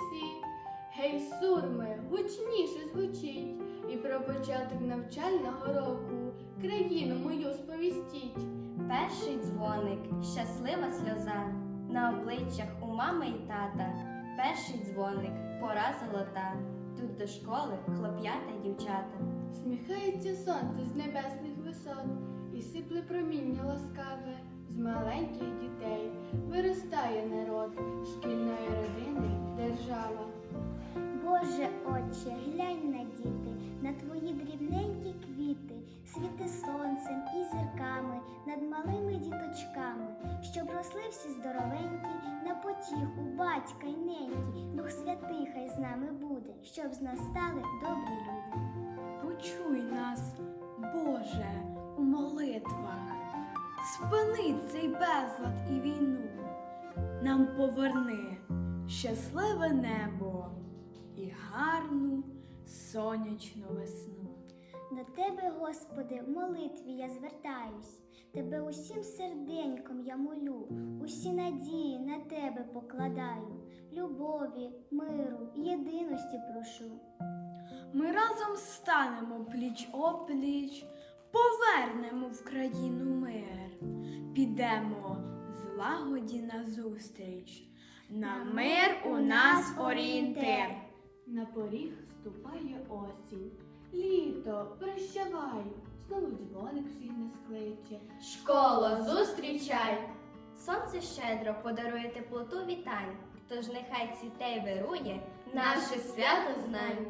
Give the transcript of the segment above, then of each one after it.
всі. Гей, сурми, гучніше звучіть, і про початок навчального року країну мою сповістіть. Перший дзвоник, щаслива сльоза. На обличчях у мами і тата. Перший дзвоник, пора золота. Тут до школи хлоп'ята й дівчата. Сміхається сонце з небесних висот, і сипле проміння ласкаве з маленьких Боже Отче, глянь на діти, на твої дрібненькі квіти, світи сонцем і зірками над малими діточками, щоб росли всі здоровенькі, на потіху батька й ненькі, Дух Святий хай з нами буде, щоб з нас стали добрі люди. Почуй нас, Боже, у молитвах, спини цей безлад і війну, нам поверни щасливе небо і гарну сонячну весну. До тебе, Господи, в молитві я звертаюсь, тебе усім серденьком я молю, усі надії на тебе покладаю, любові, миру, єдиності прошу. Ми разом станемо пліч опліч, повернемо в країну мир, підемо в лагоді назустріч. На мир у нас орієнтир. На поріг ступає осінь. Літо, прощавай, знову дзвоник всіх нас кличе. Школа, зустрічай! Сонце щедро подарує теплоту вітань. Тож нехай цвіте й вирує наше свято знань.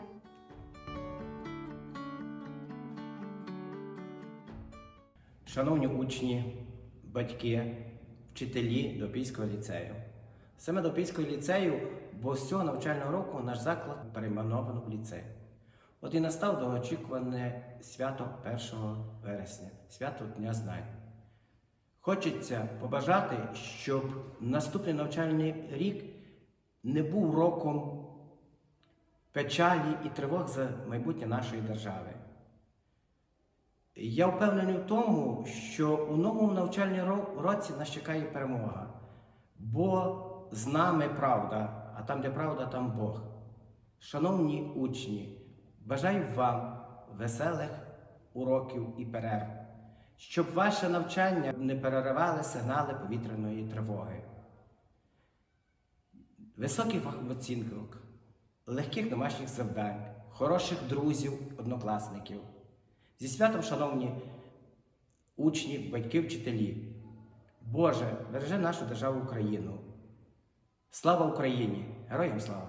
Шановні учні, батьки, вчителі Допільського ліцею. Саме Допільського ліцею, бо з цього навчального року наш заклад перейменовано в ліцей. От і настав довгоочікуване свято 1 вересня, свято Дня Знань. Хочеться побажати, щоб наступний навчальний рік не був роком печалі і тривог за майбутнє нашої держави. Я впевнений в тому, що у новому навчальному році нас чекає перемога, бо з нами правда, а там, де правда, там Бог. Шановні учні, бажаю вам веселих уроків і перерв, щоб ваше навчання не переривали сигнали повітряної тривоги. Високих оцінок, легких домашніх завдань, хороших друзів, однокласників. Зі святом, шановні учні, батьки, вчителі. Боже, бережи нашу державу Україну. Слава Україні! Героям слава!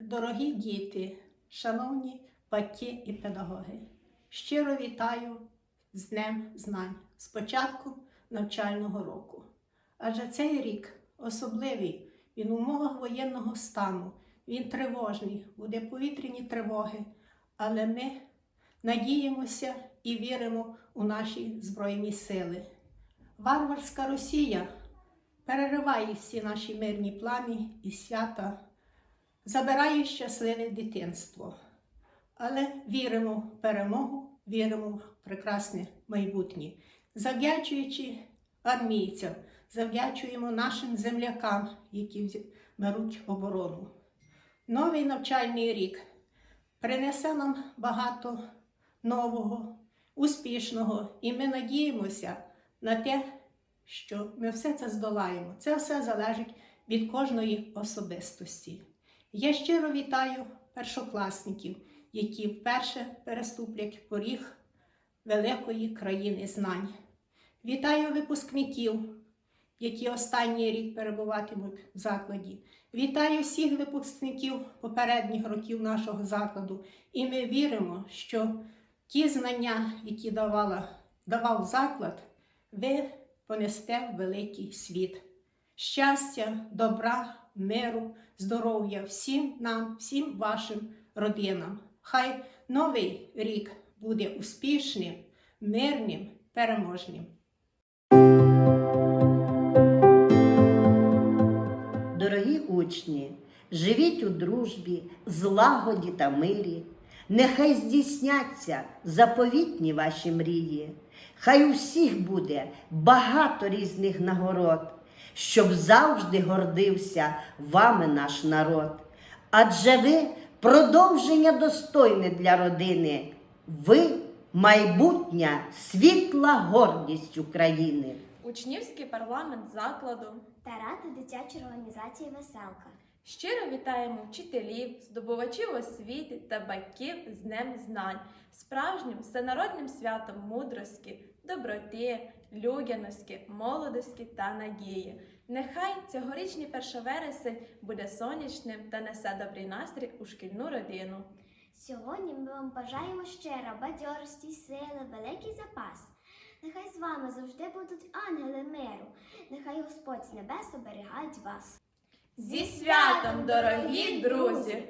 Дорогі діти, шановні батьки і педагоги, щиро вітаю з Днем Знань з початку навчального року. Адже цей рік особливий, він у умовах воєнного стану, він тривожний, буде повітряні тривоги, але ми надіємося і віримо у наші Збройні сили. Варварська Росія перериває всі наші мирні плани і свята забирає щасливе дитинство. Але віримо в перемогу, віримо в прекрасне майбутнє. Завдячуючи армійцям, завдячуємо нашим землякам, які беруть оборону. Новий навчальний рік принесе нам багато нового, успішного, і ми надіємося на те, що ми все це здолаємо. Це все залежить від кожної особистості. Я щиро вітаю першокласників, які вперше переступлять поріг великої країни знань. Вітаю випускників, які останній рік перебуватимуть в закладі. Вітаю всіх випускників попередніх років нашого закладу. І ми віримо, що ті знання, які давала, давав заклад, ви понесте в великий світ щастя, добра, миру, здоров'я всім нам, всім вашим родинам. Хай новий рік буде успішним, мирним, переможним. Дорогі учні, живіть у дружбі, злагоді та мирі. Нехай здійсняться заповітні ваші мрії. Хай у всіх буде багато різних нагород, щоб завжди гордився вами наш народ. Адже ви продовження достойне для родини. Ви майбутня світла гордість України. Учнівський парламент закладу. та ради дитячої організації Веселка. Щиро вітаємо вчителів, здобувачів освіти та батьків з Днем Знань, справжнім всенародним святом мудрості, доброти, людяності, молодості та надії. Нехай цьогорічний 1 вересень буде сонячним та несе добрий настрій у шкільну родину. Сьогодні ми вам бажаємо щиро бадьорості, сили, великий запас. Нехай з вами завжди будуть ангели миру, нехай Господь з небес оберігають вас. Зі святом, дорогі друзі!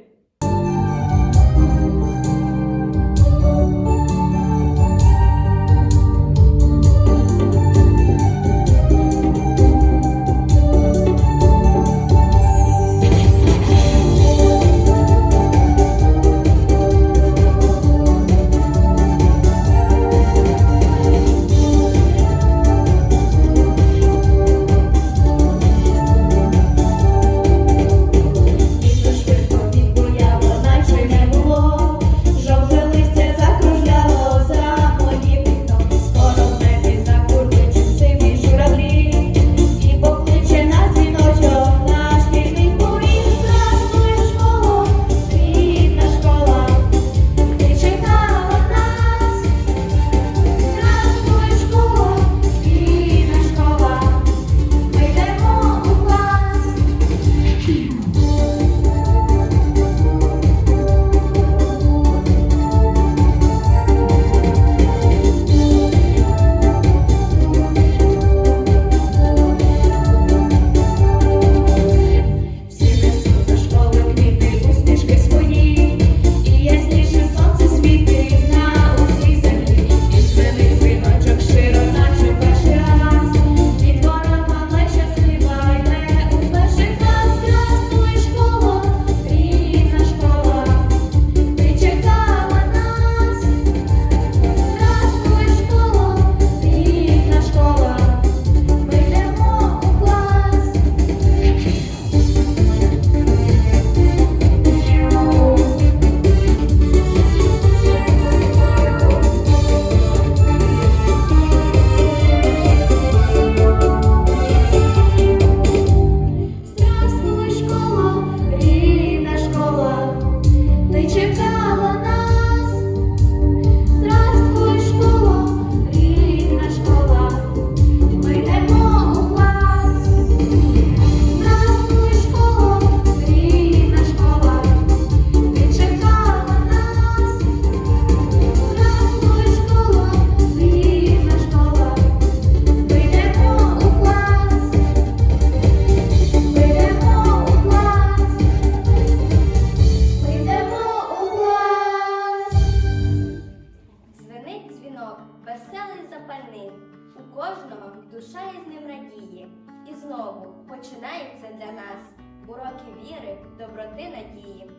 Починається для нас уроки віри, доброти, надії.